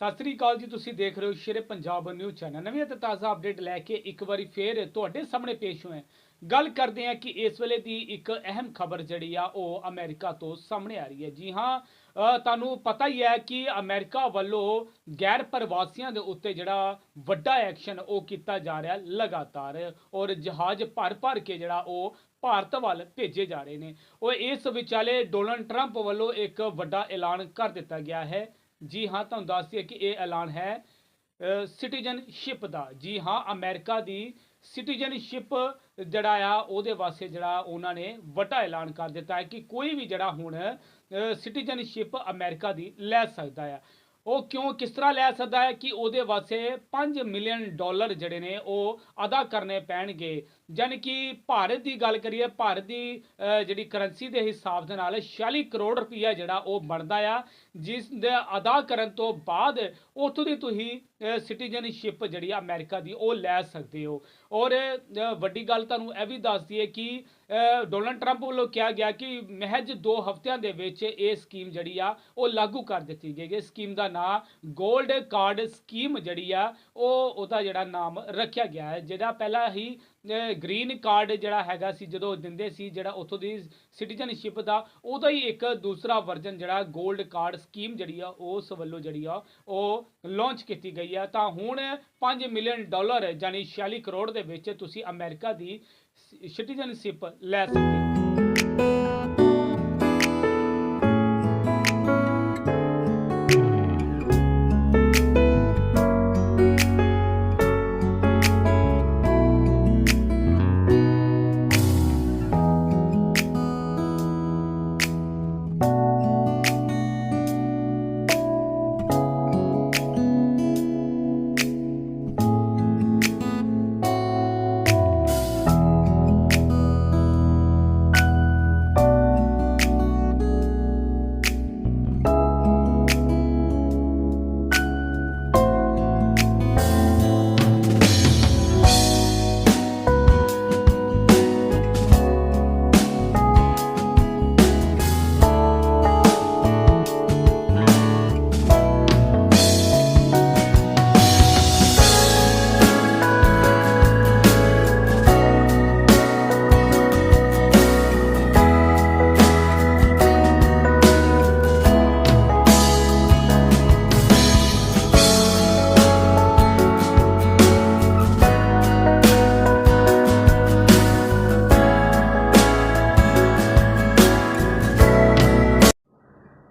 ਸਤਿ ਸ੍ਰੀ ਅਕਾਲ ਜੀ, ਤੁਸੀਂ ਦੇਖ ਰਹੇ ਹੋ ਸ਼ੇਰੇ ਪੰਜਾਬ ਨਿਊਜ਼ ਚੈਨਲ। ਨਵੀਂ ਅਤੇ ਤਾਜ਼ਾ ਅਪਡੇਟ ਲੈ ਕੇ ਇੱਕ ਵਾਰੀ ਫੇਰ ਤੁਹਾਡੇ ਸਾਹਮਣੇ ਪੇਸ਼ ਹੋਏ ਗੱਲ ਕਰਦੇ ਹਾਂ ਕਿ ਇਸ ਵੇਲੇ ਦੀ ਇੱਕ ਅਹਿਮ ਖਬਰ ਜਿਹੜੀ ਆ, ਉਹ ਅਮਰੀਕਾ ਤੋਂ ਸਾਹਮਣੇ ਆ ਰਹੀ ਹੈ। ਜੀ ਹਾਂ ਤੁਹਾਨੂੰ ਪਤਾ ਹੀ ਹੈ ਕਿ ਅਮਰੀਕਾ ਵੱਲੋਂ ਗੈਰ ਪ੍ਰਵਾਸੀਆਂ ਦੇ ਉੱਤੇ ਜਿਹੜਾ ਵੱਡਾ ਐਕਸ਼ਨ ਉਹ ਕੀਤਾ ਜਾ ਰਿਹਾ ਲਗਾਤਾਰ, ਔਰ ਜਹਾਜ਼ ਭਰ ਭਰ ਕੇ ਜਿਹੜਾ ਉਹ ਭਾਰਤ ਵੱਲ ਭੇਜੇ ਜਾ ਰਹੇ ਨੇ। ਉਹ ਇਸ ਵਿਚਾਲੇ ਡੋਨਲਡ ਟਰੰਪ ਵੱਲੋਂ ਇੱਕ ਵੱਡਾ ਐਲਾਨ ਕਰ ਦਿੱਤਾ ਗਿਆ ਹੈ। ਜੀ ਹਾਂ, ਤੁਹਾਨੂੰ ਦੱਸ ਦਈਏ ਕਿ ਇਹ ਐਲਾਨ ਹੈ ਸਿਟੀਜ਼ਨਸ਼ਿਪ ਦਾ। ਜੀ ਹਾਂ, ਅਮਰੀਕਾ ਦੀ ਸਿਟੀਜ਼ਨਸ਼ਿਪ ਜਿਹੜਾ ਆ, ਉਹਦੇ ਵਾਸਤੇ ਜਿਹੜਾ ਉਹਨਾਂ ਨੇ ਵੱਡਾ ਐਲਾਨ ਕਰ ਦਿੱਤਾ ਹੈ ਕਿ ਕੋਈ ਵੀ ਜਿਹੜਾ ਹੁਣ ਸਿਟੀਜ਼ਨਸ਼ਿਪ ਅਮਰੀਕਾ ਦੀ ਲੈ ਸਕਦਾ ਆ। ਉਹ ਕਿਉਂ, ਕਿਸ ਤਰ੍ਹਾਂ ਲੈ ਸਕਦਾ ਹੈ ਕਿ ਉਹਦੇ ਵਾਸਤੇ 5 ਮਿਲੀਅਨ ਡਾਲਰ ਜਿਹੜੇ ਨੇ ਉਹ ਅਦਾ ਕਰਨੇ ਪੈਣਗੇ? ਯਾਨੀ ਕਿ ਭਾਰਤ ਦੀ ਗੱਲ ਕਰੀਏ, ਭਾਰਤ ਦੀ ਜਿਹੜੀ ਕਰੰਸੀ ਦੇ ਹਿਸਾਬ ਦੇ ਨਾਲ 46 ਕਰੋੜ ਰੁਪਈਆ ਜਿਹੜਾ ਉਹ ਬਣਦਾ ਆ, ਜਿਸ ਦੇ ਅਦਾ ਕਰਨ ਤੋਂ ਬਾਅਦ ਉੱਥੋਂ ਦੀ ਤੁਸੀਂ ਸਿਟੀਜ਼ਨਸ਼ਿਪ ਜਿਹੜੀ ਆ ਅਮਰੀਕਾ ਦੀ, ਉਹ ਲੈ ਸਕਦੇ ਹੋ। ਔਰ ਵੱਡੀ ਗੱਲ ਤੁਹਾਨੂੰ ਇਹ ਵੀ ਦੱਸਦੀ ਹੈ ਕਿ ਡੋਨਲਡ ਟਰੰਪ ਵੱਲੋਂ ਕਿਹਾ ਗਿਆ ਕਿ ਮਹਿਜ 2 ਹਫ਼ਤਿਆਂ ਦੇ ਵਿੱਚ ਇਹ ਸਕੀਮ ਜਿਹੜੀ ਆ, ਉਹ ਲਾਗੂ ਕਰ ਦਿੱਤੀ ਗਈ ਹੈ। ਸਕੀਮ ਦਾ ਨਾਮ 골ਡ ਕਾਰਡ ਸਕੀਮ ਜਿਹੜੀ ਆ, ਉਹ ਉਹਦਾ ਜਿਹੜਾ ਨਾਮ ਰੱਖਿਆ ਗਿਆ ਹੈ, ਜਿਹਦਾ ਪਹਿਲਾਂ ਹੀ ਗ੍ਰੀਨ ਕਾਰਡ ਜਿਹੜਾ ਹੈਗਾ ਸੀ, ਜਦੋਂ ਦਿੰਦੇ ਸੀ, ਜਿਹੜਾ ਉੱਥੋਂ ਦੀ ਸਿਟੀਜ਼ਨਸ਼ਿਪ ਦਾ, ਉਹਦਾ ਹੀ ਇੱਕ ਦੂਸਰਾ ਵਰਜ਼ਨ ਜਿਹੜਾ 골ਡ ਕਾਰਡ ਸਕੀਮ ਜਿਹੜੀ ਆ, ਉਸ ਵੱਲੋਂ ਜਿਹੜੀ ਆ, ਉਹ ਲਾਂਚ ਕੀਤੀ ਗਈ ਆ। ਤਾਂ ਹੁਣ 5 ਮਿਲੀਅਨ ਡਾਲਰ ਯਾਨੀ 46 ਕਰੋੜ ਦੇ ਵਿੱਚ ਤੁਸੀਂ ਅਮਰੀਕਾ ਦੀ ਸਿਟੀਜ਼ਨਸ਼ਿਪ ਲੈ ਸਕਦੇ ਹੋ।